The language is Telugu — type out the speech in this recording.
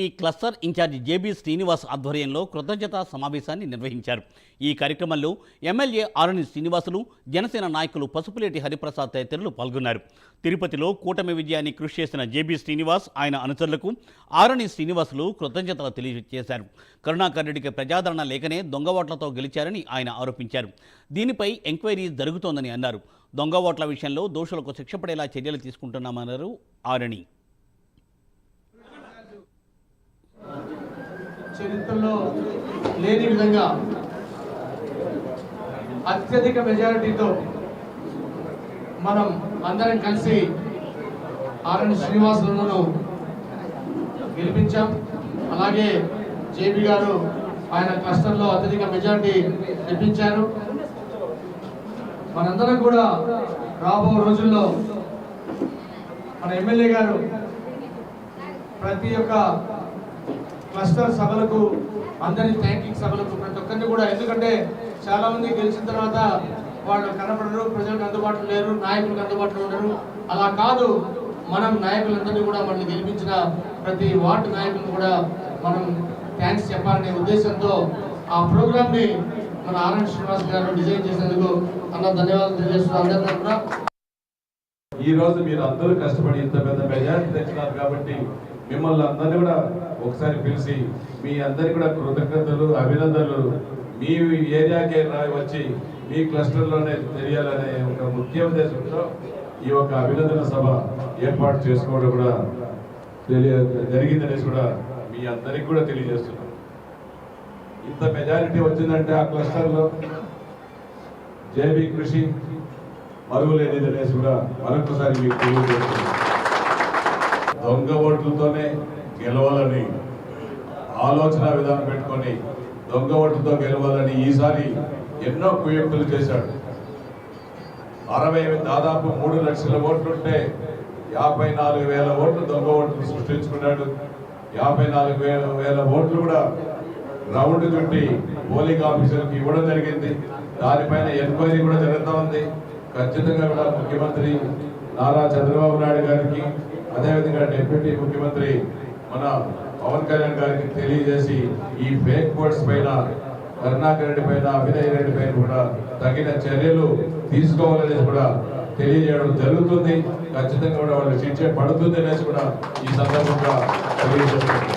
ఈ క్లస్టర్ ఇన్ఛార్జి జేబీ శ్రీనివాస్ ఆధ్వర్యంలో కృతజ్ఞతా సమావేశాన్ని నిర్వహించారు. ఈ కార్యక్రమంలో ఎమ్మెల్యే ఆరణి శ్రీనివాసులు జనసేన నాయకులు పసుపులేటి హరిప్రసాద్ తదితరులు పాల్గొన్నారు. తిరుపతిలో కూటమి విజయాన్ని కృషి చేసిన జేబీ శ్రీనివాస్ ఆయన అనుచరులకు ఆరణి శ్రీనివాసులు కృతజ్ఞతలు తెలియజేశారు. కరుణాకర్ రెడ్డికి ప్రజాదరణ లేకనే దొంగ ఓట్లతో గెలిచారని ఆయన ఆరోపించారు. దీనిపై ఎంక్వైరీ జరుగుతోందని అన్నారు. దొంగ ఓట్ల విషయంలో దోషులకు శిక్ష పడేలా చర్యలు తీసుకుంటున్నామన్నారు ఆరణి చరిత్రలో లేని విధంగా అత్యధిక మెజారిటీతో మనం అందరం కలిసి ఆర్ఎన్ శ్రీనివాసులను గెలిపించాం. అలాగే జేబీ గారు ఆయన క్లస్టర్లో అత్యధిక మెజారిటీ తెప్పించారు మనందరం కూడా రాబో రోజుల్లో మన ఎమ్మెల్యే గారు ప్రతి ఒక్క క్లస్టర్ సభలకు అందరి థ్యాంకింగ్ సభలకు ప్రతి ఒక్కరిని కూడా. ఎందుకంటే చాలా మంది గెలిచిన తర్వాత వాళ్ళు కనపడరు ప్రజలకు అందుబాటులో లేరు నాయకులకు అందుబాటులో ఉండరు. అలా కాదు మనం నాయకులందరినీ కూడా మనల్ని గెలిపించిన ప్రతి వార్డు నాయకులను కూడా మనం థ్యాంక్స్ చెప్పాలనే ఉద్దేశంతో ఆ ప్రోగ్రామ్ని మన ఆనంద్ శ్రీనివాస్ గారు డిజైన్ చేసినందుకు అన్న ధన్యవాదాలు తెలియజేస్తున్నాను అందరికీ కూడా ఈ రోజు మీరు అందరూ కష్టపడి ఇంత పెద్ద మెజారిటీ తెచ్చినారు కాబట్టి మిమ్మల్ని అందరినీ కూడా ఒకసారి పిలిచి మీ అందరికి కూడా కృతజ్ఞతలు అభినందనలు. మీ ఏరియాకే వచ్చి మీ క్లస్టర్లోనే తెలియాలనే ఒక ముఖ్య ఉద్దేశంతో ఈ యొక్క అభినందన సభ ఏర్పాటు చేసుకోవడం కూడా తెలియ జరిగిందనేసి కూడా మీ అందరికి కూడా తెలియజేస్తున్నాం. ఇంత మెజారిటీ వచ్చిందంటే ఆ క్లస్టర్లో జేబీ కృషి మరుగులేనిది అనేసి కూడా మరొకసారి మీకు తెలియజేస్తున్నాం. దొంగ ఓట్లతోనే గెలవాలని ఆలోచన విధానం పెట్టుకొని దొంగ ఓట్లతో గెలవాలని ఈసారి ఎన్నో కుయుక్తులు చేశాడు. అరవై దాదాపు మూడు లక్షల ఓట్లుంటే యాభై నాలుగు వేల ఓట్లు దొంగ ఓట్లు సృష్టించుకున్నాడు. యాభై నాలుగు వేల వేల ఓట్లు కూడా రౌండ్ చుట్టి పోలింగ్ ఆఫీసర్కి ఇవ్వడం జరిగింది. దానిపైన ఎంక్వైరీ కూడా జరుగుతూ ఉంది. ఖచ్చితంగా కూడా ముఖ్యమంత్రి నారా చంద్రబాబు నాయుడు గారికి అదేవిధంగా డిప్యూటీ ముఖ్యమంత్రి మన పవన్ కళ్యాణ్ గారికి తెలియజేసి ఈ ఫేక్ వర్డ్స్ పైన కరుణాకర్ రెడ్డి పైన అభినయ్ రెడ్డి పైన కూడా తగిన చర్యలు తీసుకోవాలనేది కూడా తెలియజేయడం జరుగుతుంది. ఖచ్చితంగా కూడా వాళ్ళు శిక్ష పడుతుంది అనేసి కూడా ఈ సందర్భంగా తెలియజేస్తున్నారు